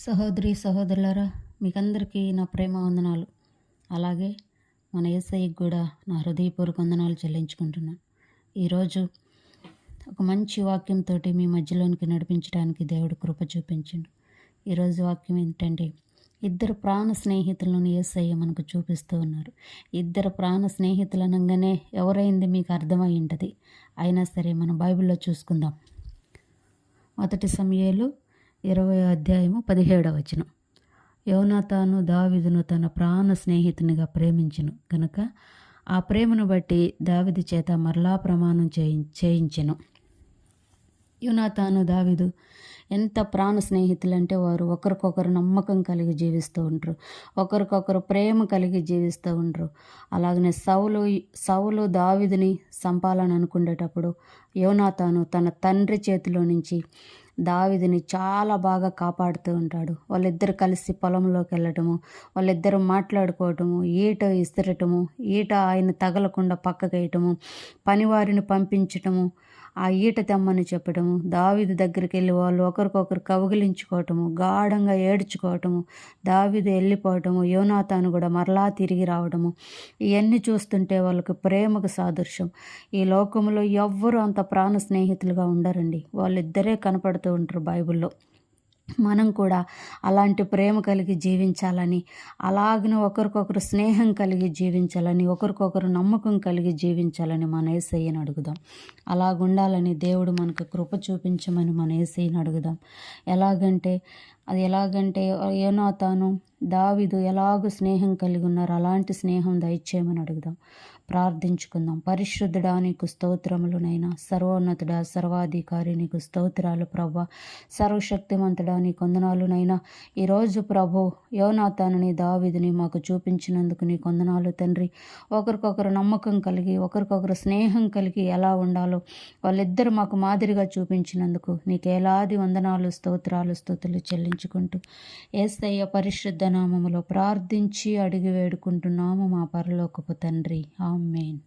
సహోదరి సహోదరులారా మీకందరికీ నా ప్రేమ వందనాలు. అలాగే మన ఏసఐకి కూడా నా హృదయపూర్వక వందనాలు చెల్లించుకుంటున్నాను ఈరోజు ఒక మంచి వాక్యంతో మీ మధ్యలోనికి నడిపించడానికి దేవుడు కృప చూపించిండు. ఈరోజు వాక్యం ఏంటంటే ఇద్దరు ప్రాణ స్నేహితులను ఏసయ్య మనకు చూపిస్తూ ఉన్నారు. ఇద్దరు ప్రాణ స్నేహితులు అనగానే ఎవరైంది మీకు అర్థమై ఉంటుంది? అయినా సరే మనం బైబిల్లో చూసుకుందాం. మొదటి సమయాలు ఇరవై అధ్యాయము పదిహేడవ వచనం. యోనాతాను దావిదును తన ప్రాణ స్నేహితునిగా ప్రేమించును. కనుక ఆ ప్రేమను బట్టి దావిది చేత మరలా ప్రమాణం చేయి చేయించెను. యునాతాను దావిదు ఎంత ప్రాణ స్నేహితులంటే వారు ఒకరికొకరు నమ్మకం కలిగి జీవిస్తూ ఉంటారు ఒకరికొకరు ప్రేమ కలిగి జీవిస్తూ ఉంటారు అలాగనే సౌలు సౌలు దావిదిని సంపాలని అనుకునేటప్పుడు యోనాతాను తన తండ్రి చేతిలో నుంచి దావిదిని చాలా బాగా కాపాడుతూ ఉంటాడు. వాళ్ళిద్దరు కలిసి పొలంలోకి వెళ్ళటము వాళ్ళిద్దరు మాట్లాడుకోవటము ఈట ఇసిరటము ఈట ఆయన తగలకుండా పక్కకేయటము పనివారిని పంపించటము ఆ ఈట తెమ్మని చెప్పడము దావిది దగ్గరికి వెళ్ళి వాళ్ళు ఒకరికొకరు కౌగిలించుకోవటము గాఢంగా ఏడ్చుకోవటము దావిది వెళ్ళిపోవటము యోనాతాను కూడా మరలా తిరిగి రావడము ఇవన్నీ చూస్తుంటే వాళ్ళకి ప్రేమకు సాదృశ్యం. ఈ లోకంలో ఎవ్వరూ అంత ప్రాణ స్నేహితులుగా ఉండరండి. వాళ్ళిద్దరే కనపడుతూ ఉంటారు బైబిల్లో. మనం కూడా అలాంటి ప్రేమ కలిగి జీవించాలని అలాగనే ఒకరికొకరు స్నేహం కలిగి జీవించాలని ఒకరికొకరు నమ్మకం కలిగి జీవించాలని మన ఏసయ్యని అడుగుదాం. అలాగుండాలని దేవుడు మనకు కృప చూపించమని మన ఏసయ్యని అడుగుదాం. ఎలాగంటే అది ఎలాగంటే ఏనో తాను దావిదు ఎలాగూ స్నేహం కలిగి ఉన్నారు అలాంటి స్నేహం దయచేయమని అడుగుదాం. ప్రార్థించుకుందాం. పరిశుద్ధుడా నీకు స్తోత్రములునైనా సర్వోన్నతుడా సర్వాధికారి నీకు స్తోత్రాలు ప్రభా సర్వశక్తిమంతుడా నీ కొందనాలునైనా ఈరోజు ప్రభు యోనాథానని దావిదిని మాకు చూపించినందుకు నీ కొందనాలు తండ్రి. ఒకరికొకరు నమ్మకం కలిగి ఒకరికొకరు స్నేహం కలిగి ఎలా ఉండాలో వాళ్ళిద్దరు మాకు మాదిరిగా చూపించినందుకు నీకు ఎలాది వందనాలు స్తోత్రాలు స్థుతులు చెల్లించుకుంటూ ఏస్తయ్య పరిశుద్ధ నామములో ప్రార్థించి అడిగి వేడుకుంటున్నాము మా పరలోకపు తండ్రి. Amen.